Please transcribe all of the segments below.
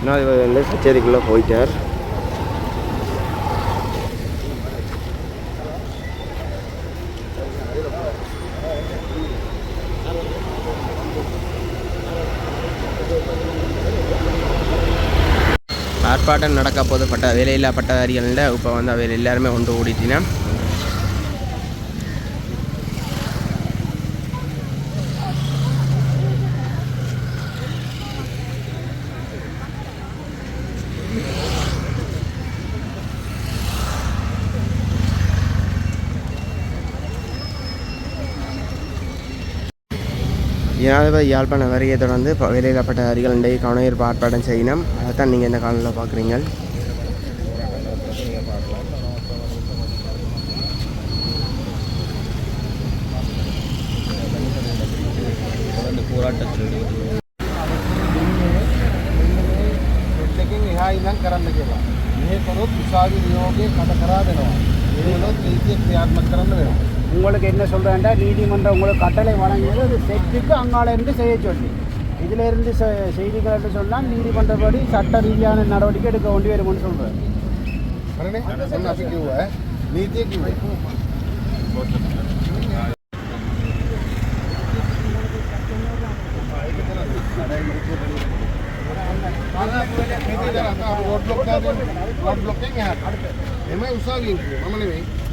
ஜனாதிபதி வந்து கச்சேரிக்குள்ளே போயிட்டார். ஆர்ப்பாட்டம் நடக்க போது பட்ட வேலையில்லா பட்டதாரிகள்ல இப்போ வந்து அவர் எல்லாருமே கொண்டு ஓடிட்டினா ஜனாதிபதி யாழ்ப்பாண வருகையை தொடர்ந்து வெளியிடப்பட்ட அதிகாரிகளிடையே கவனஈர்ப்பு ஆர்ப்பாட்டம் செய்யணும் அதைத்தான் நீங்கள் இந்த காலத்தில் பார்க்குறீங்க. ये करो तुषारी योगे कटकरा दे வேணும் ये लोग तरीके प्यार मत உங்களுக்கு என்ன சொல்கிறேன்டா நீதிமன்றம் உங்களுக்கு கட்டளை வழங்கியது அது செட்டுக்கு அங்கால செய்ய சொல்லி இதிலிருந்து செய்திகள் என்று சொன்னால் நீதிமன்றப்படி சட்ட ரீதியான நடவடிக்கை எடுக்க வேண்டி வரும்னு சொல்கிறேன் రోడ్ బ్లాక్ మమ్మల్ని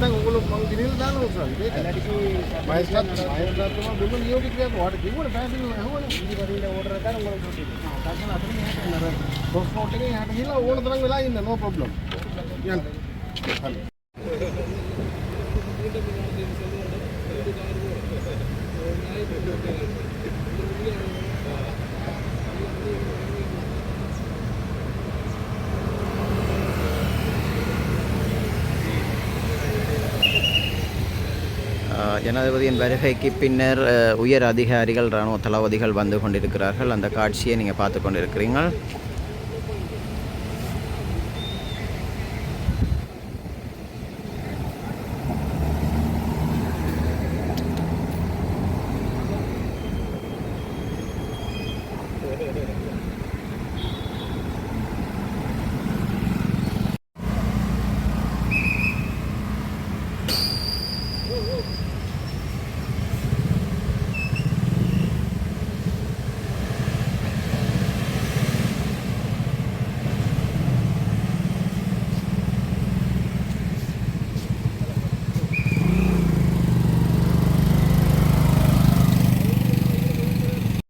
ఖచ్చితంగా ఒకళ్ళు నీళ్ళు దాని అవసరం మహేశ్వర్ మహేశ్వర్ బిల్లులు ఏ ఒకటి లేదు వాటికి కూడా ట్యాంకింగ్ ఓడర్ అయితే உங்களுக்கு ಅದನ್ನ ಎರಡು ಇಲ್ಲ ಓಡಿದ್ರಂಗಿಲ್ಲ ಇಲ್ಲ ನೋ ಪ್ರಾಬ್ಲಮ್ ಏನು ஜனாதிபதியின் வருகைக்கு பின்னர் உயர் அதிகாரிகள் இராணுவ தளபதிகள் வந்து கொண்டிருக்கிறார்கள் அந்த காட்சியை நீங்கள் பார்த்து கொண்டிருக்கிறீங்க Woo-hoo!